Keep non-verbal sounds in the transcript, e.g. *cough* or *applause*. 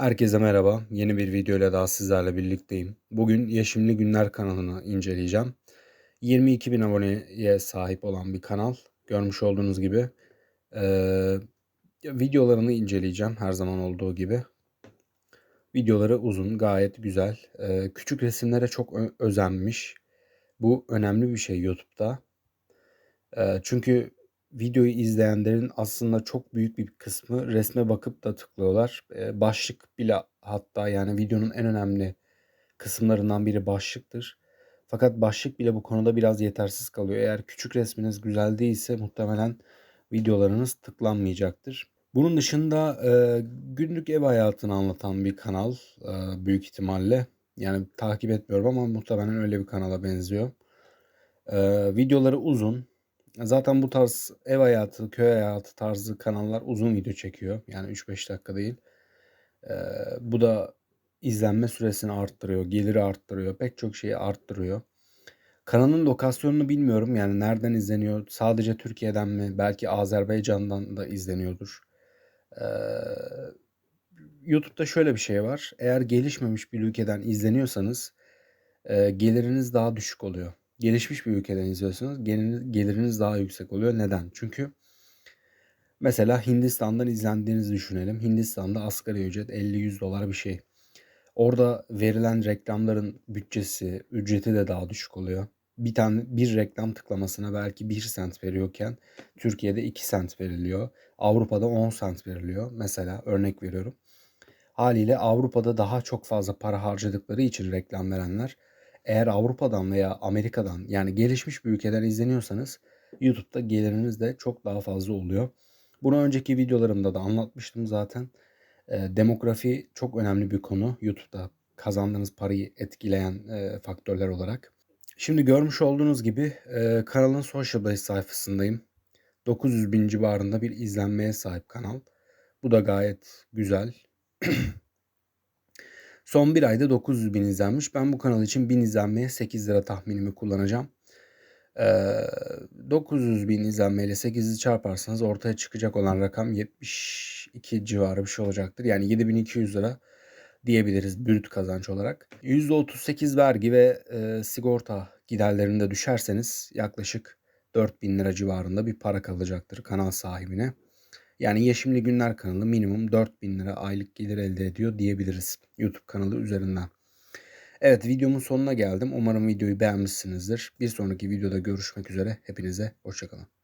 Herkese merhaba. Yeni bir video ile daha sizlerle birlikteyim. Bugün Yeşimli Günler kanalını inceleyeceğim. 22 bin aboneye sahip olan bir kanal. Görmüş olduğunuz gibi. Ee, videolarını inceleyeceğim her zaman olduğu gibi. Videoları uzun, gayet güzel. Ee, küçük resimlere çok özenmiş. Bu önemli bir şey YouTube'da. Ee, çünkü videoyu izleyenlerin aslında çok büyük bir kısmı resme bakıp da tıklıyorlar. Başlık bile hatta yani videonun en önemli kısımlarından biri başlıktır. Fakat başlık bile bu konuda biraz yetersiz kalıyor. Eğer küçük resminiz güzel değilse muhtemelen videolarınız tıklanmayacaktır. Bunun dışında eee, günlük ev hayatını anlatan bir kanal eee, büyük ihtimalle. Yani takip etmiyorum ama muhtemelen öyle bir kanala benziyor. Eee, videoları uzun. Zaten bu tarz ev hayatı, köy hayatı tarzı kanallar uzun video çekiyor. Yani 3-5 dakika değil. Eee, bu da izlenme süresini arttırıyor, geliri arttırıyor, pek çok şeyi arttırıyor. Kanalın lokasyonunu bilmiyorum. Yani nereden izleniyor? Sadece Türkiye'den mi? Belki Azerbaycan'dan da izleniyordur. Eee, YouTube'da şöyle bir şey var. Eğer gelişmemiş bir ülkeden izleniyorsanız eee, geliriniz daha düşük oluyor. Gelişmiş bir ülkeden izliyorsanız geliriniz, daha yüksek oluyor. Neden? Çünkü mesela Hindistan'dan izlendiğinizi düşünelim. Hindistan'da asgari ücret 50-100 dolar bir şey. Orada verilen reklamların bütçesi, ücreti de daha düşük oluyor. Bir tane bir reklam tıklamasına belki 1 sent veriyorken Türkiye'de 2 sent veriliyor. Avrupa'da 10 sent veriliyor. Mesela örnek veriyorum. Haliyle Avrupa'da daha çok fazla para harcadıkları için reklam verenler eğer Avrupa'dan veya Amerika'dan yani gelişmiş bir ülkeden izleniyorsanız YouTube'da geliriniz de çok daha fazla oluyor. Bunu önceki videolarımda da anlatmıştım zaten. Demografi çok önemli bir konu YouTube'da kazandığınız parayı etkileyen faktörler olarak. Şimdi görmüş olduğunuz gibi kanalın Social Base sayfasındayım. 900 bin civarında bir izlenmeye sahip kanal. Bu da gayet güzel. *clears throat* Son bir ayda 900 bin izlenmiş. Ben bu kanal için 1000 izlenmeye 8 lira tahminimi kullanacağım. Ee, 900 bin izlenmeyle 8'i çarparsanız ortaya çıkacak olan rakam 72 civarı bir şey olacaktır. Yani 7200 lira diyebiliriz brüt kazanç olarak. %38 vergi ve e, sigorta giderlerinde düşerseniz yaklaşık 4000 lira civarında bir para kalacaktır kanal sahibine. Yani Yeşimli Günler kanalı minimum 4000 lira aylık gelir elde ediyor diyebiliriz YouTube kanalı üzerinden. Evet videomun sonuna geldim. Umarım videoyu beğenmişsinizdir. Bir sonraki videoda görüşmek üzere. Hepinize hoşçakalın.